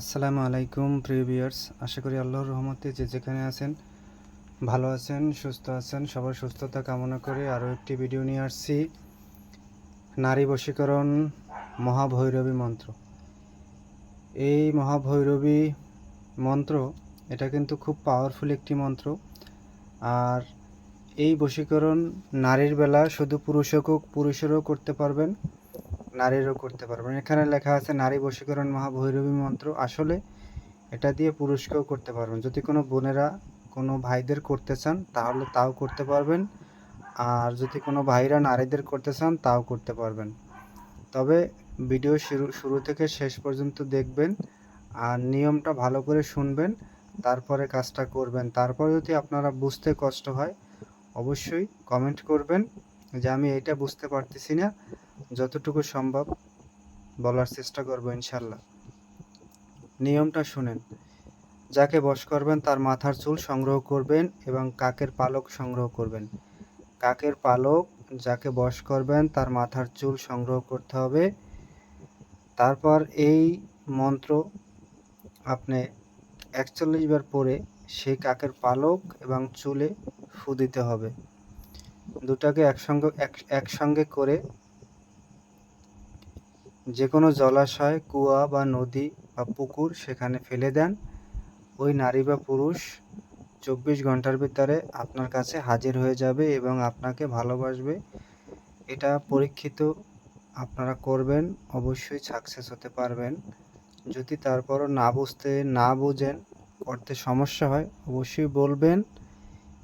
আসসালামু আলাইকুম, প্রিয় ভিউয়ার্স। আশা করি আল্লাহর রহমতে যে যেখানে আছেন, ভালো আছেন, সুস্থ আছেন, সবার সুস্থতা কামনা করে আরও একটি ভিডিও নিয়ে আসছি। নারী বশীকরণ মহাভৈরবী মন্ত্র। এই মহাভৈরবী মন্ত্র, এটা কিন্তু খুব পাওয়ারফুল একটি মন্ত্র। আর এই বশীকরণ নারীর বেলা শুধু পুরুষকেও পুরুষেরও করতে পারবেন। নারীরও করতে পারবেন। এখানে লেখা আছে, নারী বশীকরণ মহাভৈরবী মন্ত্র। আসলে এটা দিয়ে পুরুষকেও করতে পারবেন। যদি কোনো বোনেরা কোনো ভাইদের করতে চান, তাহলে তাও করতে পারবেন। আর যদি কোনো ভাইরা নারীদের করতে চান, তাও করতে পারবেন। তবে ভিডিও শুরু শুরু থেকে শেষ পর্যন্ত দেখবেন আর নিয়মটা ভালো করে শুনবেন, তারপরে কাজটা করবেন। তারপরে যদি আপনারা বুঝতে কষ্ট হয়, অবশ্যই কমেন্ট করবেন যে আমি এটা বুঝতে পারতেছি না। যতটুকু সম্ভব বলার চেষ্টা করব ইনশাল্লাহ। নিয়মটা শুনেন। যাকে বশ করবেন তার মাথার চুল সংগ্রহ করবেন এবং কাকের পালক সংগ্রহ করবেন। কাকের পালক যাকে বশ করবেন তার মাথার চুল সংগ্রহ করতে হবে। তারপর এই মন্ত্র আপনি একচল্লিশ বার পরে সেই কাকের পালক এবং চুলে ফু দিতে হবে। দুটাকে একসঙ্গে, এক- একসঙ্গে করে যে কোনো জলাশয়, কুয়া বা নদী বা পুকুর সেখানে ফেলে দেন। ওই নারী বা পুরুষ চব্বিশ ঘণ্টার ভিতরে আপনার কাছে হাজির হয়ে যাবে এবং আপনাকে ভালোবাসবে। এটা পরীক্ষিত আপনারা করবেন, অবশ্যই সাকসেস হতে পারবেন। যদি তারপরও না বুঝতে, না বুঝেন, করতে সমস্যা হয়, অবশ্যই বলবেন।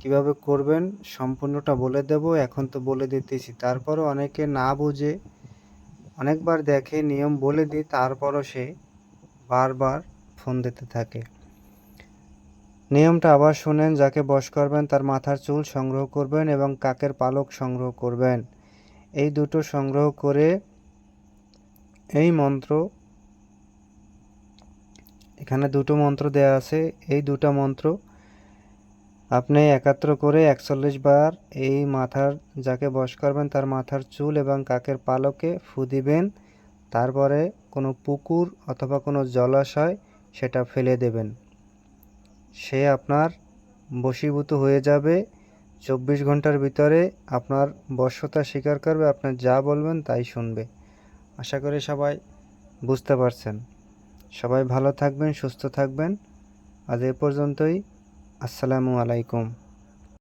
কীভাবে করবেন, সম্পূর্ণটা বলে দেব, এখন তো বলে দিতেছি। তারপরও অনেকে না বুঝে অনেকবার দেখে নিয়ম বলে দিই, তারপরও সে বারবার ফোন দিতে থাকে। নিয়মটা আবার শুনেন, যাকে বশ করবেন তার মাথার চুল সংগ্রহ করবেন এবং কাকের পালক সংগ্রহ করবেন। এই দুটো সংগ্রহ করে এই মন্ত্র, এখানে দুটো মন্ত্র দেয়া আছে। এই দুটো মন্ত্র আপনি একাত্র করে একচল্লিশ বার এই মাথার, যাকে বশ করবেন তার মাথার চুল এবং কাকের পালকে ফু দিবেন, তারপরে কোনো পুকুর অথবা কোনো জলাশয় সেটা ফেলে দেবেন। সে আপনার বশীভূত হয়ে যাবে। চব্বিশ ঘণ্টার ভিতরে আপনার বশ্যতা স্বীকার করবে আপনার যা বলবেন তাই শুনবে। আশা করি সবাই বুঝতে পারছেন। সবাই ভালো থাকবেন, সুস্থ থাকবেন। আজ এ পর্যন্তই। আসসালামু আলাইকুম।